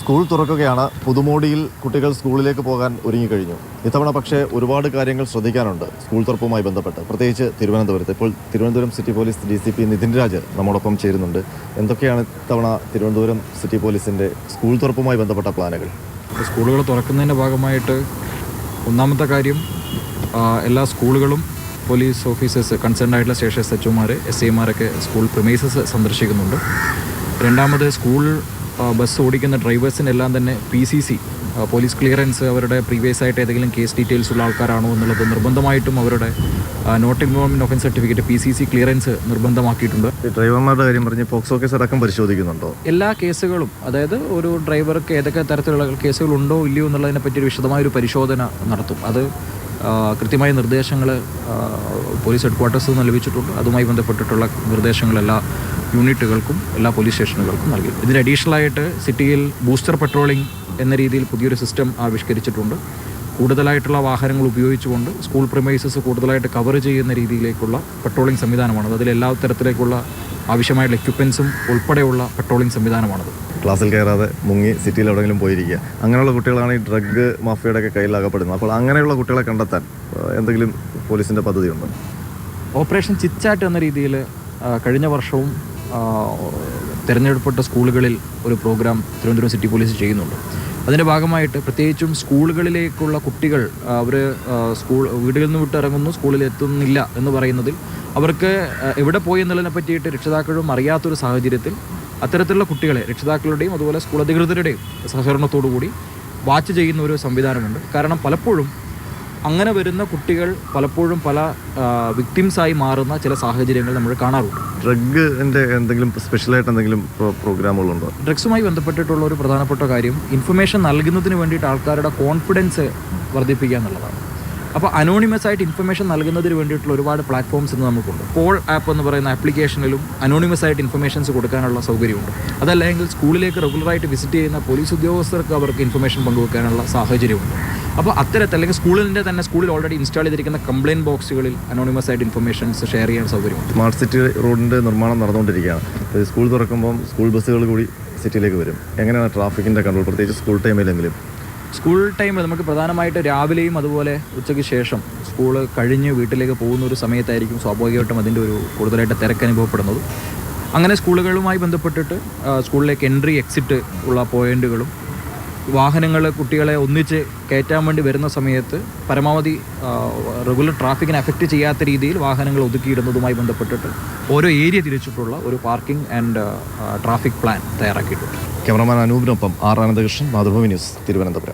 School തുറക്കുകയാണ്. പുതുമോടിയിൽ കുട്ടികൾ സ്കൂളിലേക്ക് പോകാൻ ഒരുങ്ങിക്കഴിഞ്ഞു. ഇത്തവണ പക്ഷേ ഒരുപാട് കാര്യങ്ങൾ ശ്രദ്ധിക്കാനുണ്ട് സ്കൂൾ തുറപ്പുമായി ബന്ധപ്പെട്ട്. പ്രത്യേകിച്ച് തിരുവനന്തപുരത്ത്. ഇപ്പോൾ Thiruvananthapuram city police D C P Nithin Raj നമ്മോടൊപ്പം ചേരുന്നുണ്ട്. എന്തൊക്കെയാണ് ഇത്തവണ തിരുവനന്തപുരം സിറ്റി പോലീസിന്റെ സ്കൂൾ തുറപ്പുമായി ബന്ധപ്പെട്ട പ്ലാനുകൾ? സ്കൂളുകൾ തുറക്കുന്നതിന്റെ ഭാഗമായിട്ട് ഒന്നാമത്തെ കാര്യം എല്ലാ സ്കൂളുകളും പോലീസ് ഓഫീസേഴ്സ് കൺസേൺ ആയിട്ടുള്ള സ്റ്റേഷൻ എസ് എച്ച്ഒമാർ എസ് ഐമാരൊക്കെ സ്കൂൾ പ്രിമൈസസ് സന്ദർശിക്കുന്നുണ്ട്. രണ്ടാമത് സ്കൂൾ ബസ് ഓടിക്കുന്ന ഡ്രൈവേഴ്സിനെല്ലാം തന്നെ P C C police clearance അവരുടെ പ്രീവിയസ് ആയിട്ട് ഏതെങ്കിലും കേസ് ഡീറ്റെയിൽസ് ഉള്ള ആൾക്കാരാണോ എന്നുള്ളത് നിർബന്ധമായിട്ടും അവരുടെ note involvement offence certificate P C C clearance നിർബന്ധമാക്കിയിട്ടുണ്ട്. ഡ്രൈവർമാരുടെ കാര്യം പറഞ്ഞ് പോക്സോ കേസ് അടക്കം പരിശോധിക്കുന്നുണ്ടോ? എല്ലാ കേസുകളും അതായത് ഒരു ഡ്രൈവർക്ക് ഏതൊക്കെ തരത്തിലുള്ള കേസുകൾ ഉണ്ടോ ഇല്ലയോ എന്നുള്ളതിനെ പറ്റി ഒരു വിശദമായ ഒരു പരിശോധന നടത്തും. അത് കൃത്യമായ നിർദ്ദേശങ്ങൾ പോലീസ് ഹെഡ് ക്വാർട്ടേഴ്സിൽ നിന്ന് ലഭിച്ചിട്ടുണ്ട്. അതുമായി ബന്ധപ്പെട്ടിട്ടുള്ള നിർദ്ദേശങ്ങൾ എല്ലാ യൂണിറ്റുകൾക്കും എല്ലാ പോലീസ് സ്റ്റേഷനുകൾക്കും നൽകി. ഇതിന് അഡീഷണൽ ആയിട്ട് സിറ്റിയിൽ ബൂസ്റ്റർ പെട്രോളിംഗ് എന്ന രീതിയിൽ പുതിയൊരു സിസ്റ്റം ആവിഷ്കരിച്ചിട്ടുണ്ട്. കൂടുതലായിട്ടുള്ള വാഹനങ്ങൾ ഉപയോഗിച്ചുകൊണ്ട് സ്കൂൾ പ്രിമൈസസ് കൂടുതലായിട്ട് കവർ ചെയ്യുന്ന രീതിയിലേക്കുള്ള പെട്രോളിംഗ് സംവിധാനമാണ് അതിൽ എല്ലാ തരത്തിലേക്കുള്ള ആവശ്യമായിട്ടുള്ള എക്യുപ്മെൻസും ഉൾപ്പെടെയുള്ള പെട്രോളിംഗ് സംവിധാനമാണത്. ക്ലാസ്സിൽ കയറാതെ മുങ്ങി സിറ്റിയിൽ എവിടെയെങ്കിലും പോയിരിക്കുക. അങ്ങനെയുള്ള കുട്ടികളാണ് ഈ ഡ്രഗ് മാഫിയുടെ ഒക്കെ കയ്യിലാകപ്പെടുന്നത് അപ്പോൾ അങ്ങനെയുള്ള കുട്ടികളെ കണ്ടെത്താൻ എന്തെങ്കിലും പോലീസിന്റെ പദ്ധതിയുണ്ടോ? ഓപ്പറേഷൻ ചിച്ചാറ്റ് എന്ന രീതിയിൽ കഴിഞ്ഞ വർഷവും തിരഞ്ഞെടുപ്പെട്ട സ്കൂളുകളിൽ ഒരു പ്രോഗ്രാം തിരുവനന്തപുരം സിറ്റി പോലീസ് ചെയ്യുന്നുണ്ട്. അതിന്റെ ഭാഗമായിട്ട് പ്രത്യേകിച്ചും സ്കൂളുകളിലേക്കുള്ള കുട്ടികൾ അവർ സ്കൂൾ വീടുകളിൽ നിന്ന് വിട്ടിറങ്ങുന്നു സ്കൂളിൽ എത്തുന്നില്ല എന്ന് പറയുന്നതിൽ അവർക്ക് എവിടെ പോയി എന്നുള്ളതിനെ പറ്റിയിട്ട് രക്ഷിതാക്കളും അറിയാത്തൊരു സാഹചര്യത്തിൽ അത്തരത്തിലുള്ള കുട്ടികളെ രക്ഷിതാക്കളുടെയും അതുപോലെ സ്കൂൾ അധികൃതരുടെയും സഹകരണത്തോടു കൂടി വാച്ച് ചെയ്യുന്ന ഒരു സംവിധാനമുണ്ട്. കാരണം പലപ്പോഴും അങ്ങനെ വരുന്ന കുട്ടികൾ പലപ്പോഴും പല വിക്ടിംസായി മാറുന്ന ചില സാഹചര്യങ്ങൾ നമ്മൾ കാണാറുണ്ട്. ഡ്രഗിന്റെ എന്തെങ്കിലും സ്പെഷ്യലായിട്ട് എന്തെങ്കിലും പ്രോ- പ്രോഗ്രാമുകളുണ്ടോ ഡ്രഗ്സുമായി ബന്ധപ്പെട്ടിട്ടുള്ള ഒരു പ്രധാനപ്പെട്ട കാര്യം ഇൻഫർമേഷൻ നൽകുന്നതിന് വേണ്ടിയിട്ട് ആൾക്കാരുടെ കോൺഫിഡൻസ് വർദ്ധിപ്പിക്കുക എന്നുള്ളതാണ്. അപ്പോൾ അനോണിമസ് ആയിട്ട് ഇൻഫർമേഷൻ നൽകുന്നതിന് വേണ്ടിയിട്ടുള്ള ഒരുപാട് പ്ലാറ്റ്ഫോംസ് ഇന്ന് നമുക്കുണ്ട്. കോൾ ആപ്പ് എന്ന് പറയുന്ന ആപ്ലിക്കേഷനിലും അനോണിമസ് ആയിട്ട് ഇൻഫർമേഷൻസ് കൊടുക്കാനുള്ള സൗകര്യമുണ്ട്. അതല്ലെങ്കിൽ സ്കൂളിലേക്ക് റെഗുലറായിട്ട് വിസിറ്റ് ചെയ്യുന്ന പോലീസ് ഉദ്യോഗസ്ഥർക്ക് അവർക്ക് ഇൻഫർമേഷൻ പങ്കുവെക്കാനുള്ള സാഹചര്യമുണ്ട്. അപ്പോൾ അത്തരത്തിൽ അല്ലെങ്കിൽ സ്കൂളിന്റെ തന്നെ സ്കൂളിൽ ഓൾറെഡി ഇൻസ്റ്റാൾ ചെയ്തിരിക്കുന്ന കംപ്ലയിന്റ് ബോക്സുകളിൽ അനോണിമസ് ആയിട്ട് ഇൻഫർമേഷൻസ് ഷെയർ ചെയ്യാൻ സൗകര്യമുണ്ട്. സ്മാർട്ട് സിറ്റി റോഡിന്റെ നിർമ്മാണം നടന്നുകൊണ്ടിരിക്കുകയാണ്. സ്കൂൾ തുറക്കുമ്പം സ്കൂൾ ബസ്സുകൾ കൂടി സിറ്റിയിലേക്ക് വരും. എങ്ങനെയാണ് ട്രാഫിക്കിന്റെ കൺട്രോൾ പ്രത്യേകിച്ച് സ്കൂൾ ടൈമിലെങ്കിലും സ്കൂൾ ടൈമിൽ നമുക്ക് പ്രധാനമായിട്ട് രാവിലെയും അതുപോലെ ഉച്ചയ്ക്ക് ശേഷം സ്കൂൾ കഴിഞ്ഞ് വീട്ടിലേക്ക് പോകുന്ന ഒരു സമയത്തായിരിക്കും സ്വാഭാവികമായിട്ടും അതിന്റെ ഒരു കൂടുതലായിട്ട് തിരക്ക് അനുഭവപ്പെടുന്നത്. അങ്ങനെ സ്കൂളുകളുമായി ബന്ധപ്പെട്ടിട്ട് സ്കൂളിലേക്ക് എൻട്രി എക്സിറ്റ് ഉള്ള പോയിന്റുകളും വാഹനങ്ങൾ കുട്ടികളെ ഒന്നിച്ച് കയറ്റാൻ വേണ്ടി വരുന്ന സമയത്ത് പരമാവധി റെഗുലർ ട്രാഫിക്കിനെ അഫക്റ്റ് ചെയ്യാത്ത രീതിയിൽ വാഹനങ്ങൾ ഒതുക്കിയിടുന്നതുമായി ബന്ധപ്പെട്ടിട്ട് ഓരോ ഏരിയ തിരിച്ചിട്ടുള്ള ഒരു പാർക്കിംഗ് ആൻഡ് ട്രാഫിക് പ്ലാൻ തയ്യാറാക്കിയിട്ടുണ്ട്. ക്യാമറമാൻ അനൂപിനൊപ്പം ആർ ആനന്ദകൃഷ്ണൻ മാതൃഭൂമി ന്യൂസ് തിരുവനന്തപുരം.